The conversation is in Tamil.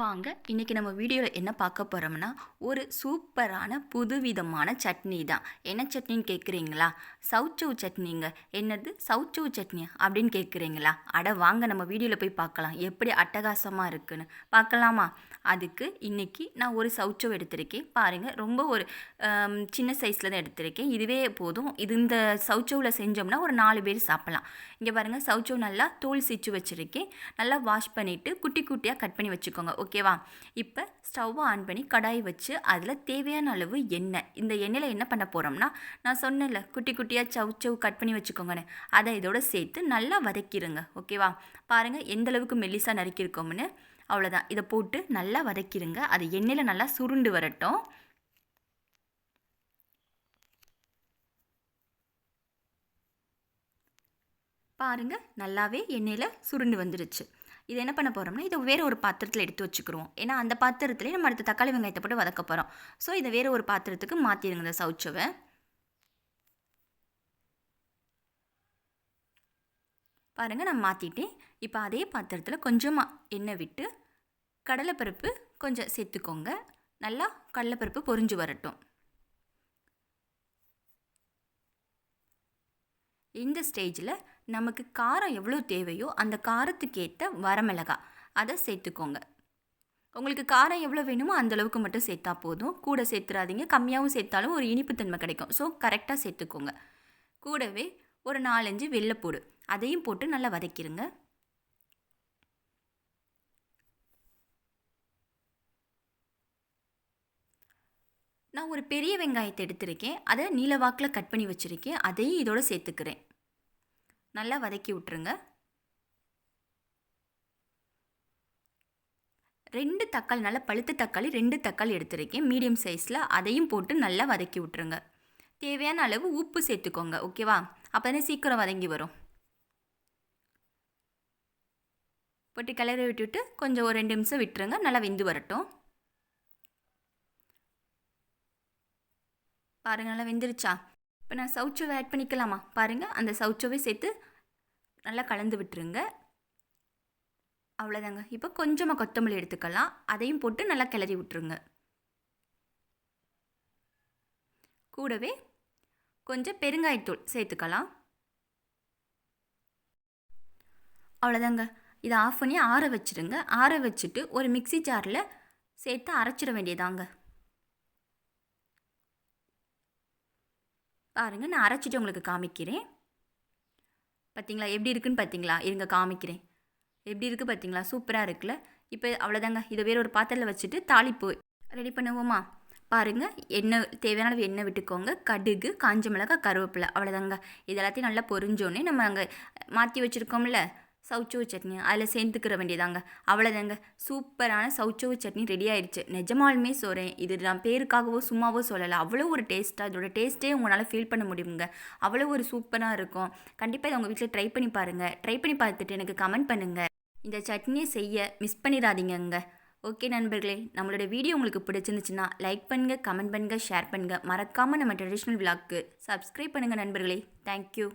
வாங்க இன்றைக்கி நம்ம வீடியோவில் என்ன பார்க்க போகிறோம்னா ஒரு சூப்பரான புதுவிதமான சட்னி தான். என்ன சட்னின்னு கேட்குறீங்களா சவுச்சவு சட்னிங்க. என்னது? சவுச்சவு சட்னி அப்படின்னு கேட்குறீங்களா அட வாங்க நம்ம வீடியோவில் போய் பார்க்கலாம். எப்படி அட்டகாசமாக இருக்குன்னு. பார்க்கலாமா? அதுக்கு இன்றைக்கி நான் ஒரு சவுச்சவ் எடுத்திருக்கேன். பாருங்கள் ரொம்ப ஒரு சின்ன சைஸில் தான் எடுத்திருக்கேன். இதுவே போதும். இது இந்த சவுச்சவில் செஞ்சோம்னா ஒரு நாலு பேர் சாப்பிட்லாம். இங்கே பாருங்கள் சவுச்சவ் நல்லா தோல் சிச்சு வச்சுருக்கேன். நல்லா வாஷ் பண்ணிவிட்டு குட்டி குட்டியாக கட் பண்ணி வச்சுக்கோங்க. ஓகேவா? இப்போ ஸ்டவ்வை ஆன் பண்ணி கடாய் வச்சு அதில் தேவையான அளவு எண்ணெய். இந்த எண்ணெயில் என்ன பண்ண போகிறோம்னா நான் சொன்னேன்ல குட்டி குட்டியாக சவ் சவ் கட் பண்ணி வச்சுக்கோங்கன்னு. அதை இதோட சேர்த்து நல்லா வதக்கிடுங்க ஓகேவா? பாருங்கள் எந்த அளவுக்கு மெல்லிசாக நறுக்கியிருக்கோம்னு அவ்வளோதான் இதை போட்டு நல்லா வதக்கிடுங்க அது எண்ணெயில் நல்லா சுருண்டு வரட்டும். பாருங்க நல்லாவே எண்ணெயில் சுருண்டு வந்துடுச்சு இது என்ன பண்ண போகிறோம்னா இதை வேறு ஒரு பாத்திரத்தில் எடுத்து வச்சுக்கிறோம் ஏன்னா அந்த பாத்திரத்துலேயே நம்ம அடுத்த தக்காளி வெங்காயத்தை போட்டு வதக்க போகிறோம் ஸோ இதை வேறு ஒரு பாத்திரத்துக்கு மாற்றிடுங்க இந்த சவுச்சவை. பாருங்கள் நான் மாற்றிட்டேன் இப்போ அதே பாத்திரத்தில் கொஞ்சமாக எண்ணெய் விட்டு கடலைப்பருப்பு கொஞ்சம் சேர்த்துக்கோங்க. நல்லா கடலைப்பருப்பு பொறிஞ்சு வரட்டும். இந்த ஸ்டேஜில் நமக்கு காரம் எவ்வளோ தேவையோ அந்த காரத்துக்கேற்ற வரமிளகாய் வரமிளகா. அதை சேர்த்துக்கோங்க. உங்களுக்கு காரம் எவ்வளோ வேணுமோ அந்த அளவுக்கு மட்டும் சேர்த்தா போதும். கூட சேர்த்துறாதீங்க. கம்மியாகவும் சேர்த்தாலும் ஒரு இனிப்புத்தன்மை கிடைக்கும். ஸோ கரெக்டாக சேர்த்துக்கோங்க. கூடவே ஒரு நாலஞ்சு வெள்ளைப்பூடு. அதையும் போட்டு நல்லா வதக்கிடுங்க நான் ஒரு பெரிய வெங்காயத்தை எடுத்திருக்கேன். அதை நீல வாக்கில் கட் பண்ணி வச்சுருக்கேன். அதையும் இதோட சேர்த்துக்கிறேன். நல்லா வதக்கி விட்டுருங்க. ரெண்டு தக்காளி நல்லா பழுத்த தக்காளி ரெண்டு தக்காளி எடுத்திருக்கேன். மீடியம் சைஸில் அதையும் போட்டு நல்லா வதக்கி விட்டுருங்க. தேவையான அளவு உப்பு சேர்த்துக்கோங்க ஓகேவா? அப்போ தானே சீக்கிரம் வதங்கி வரும். போட்டு கிளறி விட்டுவிட்டு கொஞ்சம் ஒரு ரெண்டு நிமிஷம் விட்டுருங்க நல்லா வெந்து வரட்டும். பாருங்கள் நல்லா வெந்துருச்சா? இப்போ நான் சவுச்சவை ஆட் பண்ணிக்கலாமா? பாருங்கள் அந்த சவுச்சோவை சேர்த்து நல்லா கலந்து விட்டுருங்க. அவ்வளோதாங்க இப்போ கொஞ்சமாக கொத்தமல்லி எடுத்துக்கலாம். அதையும் போட்டு நல்லா கிளறி விட்டுருங்க. கூடவே கொஞ்சம் பெருங்காயத்தூள் சேர்த்துக்கலாம். அவ்வளோதாங்க இதை ஆஃப் பண்ணி ஆற வச்சுருங்க. ஆற வச்சுட்டு ஒரு மிக்ஸி ஜாரில் சேர்த்து அரைச்சிட வேண்டியதாங்க. பாருங்கள் நான் அரைச்சிட்டு உங்களுக்கு காமிக்கிறேன். பார்த்தீங்களா எப்படி இருக்குன்னு பார்த்தீங்களா இருங்க காமிக்கிறேன். எப்படி இருக்குது பார்த்தீங்களா சூப்பராக இருக்குல்ல? இப்போ அவ்வளோதாங்க இதை வேறு ஒரு பாத்திரத்தில் வச்சுட்டு தாளிப்பு ரெடி பண்ணுவோமா? பாருங்கள் எண்ணெய் தேவையான அளவு எண்ணெய் விட்டுக்கோங்க. கடுகு காஞ்ச மிளகாய் கருவேப்பிலை. அவ்வளோதாங்க இது எல்லாத்தையும் நல்லா பொரிஞ்சோன்னே நம்ம அங்கே மாற்றி வச்சுருக்கோம்ல? சவுச்சவு சட்னி அதில் சேர்த்துக்கிற வேண்டியதாங்க. அவ்வளோதாங்க சூப்பரான சவுச்சவு சட்னி ரெடி ஆயிடுச்சு. நிஜமாலுமே சொல்கிறேன் இது நான் பேருக்காகவோ சும்மாவோ சொல்லலை. அவ்வளோ ஒரு டேஸ்ட்டாக இதோட டேஸ்ட்டே உங்களால் ஃபீல் பண்ண முடியுங்க அவ்வளோ ஒரு சூப்பராக இருக்கும். கண்டிப்பாக இதை உங்கள் வீட்டில் ட்ரை பண்ணி பாருங்கள் ட்ரை பண்ணி பார்த்துட்டு எனக்கு கமெண்ட் பண்ணுங்கள் இந்த சட்னியை செய்ய மிஸ் பண்ணிடாதீங்கங்க. ஓகே நண்பர்களே. நம்மளோட வீடியோ உங்களுக்கு பிடிச்சிருந்துச்சுன்னா லைக் பண்ணுங்கள் கமெண்ட் பண்ணுங்கள் ஷேர் பண்ணுங்கள் மறக்காமல் நம்ம ட்ரெடிஷ்னல் விளாக்கு சப்ஸ்கிரைப் பண்ணுங்கள் நண்பர்களே. தேங்க்யூ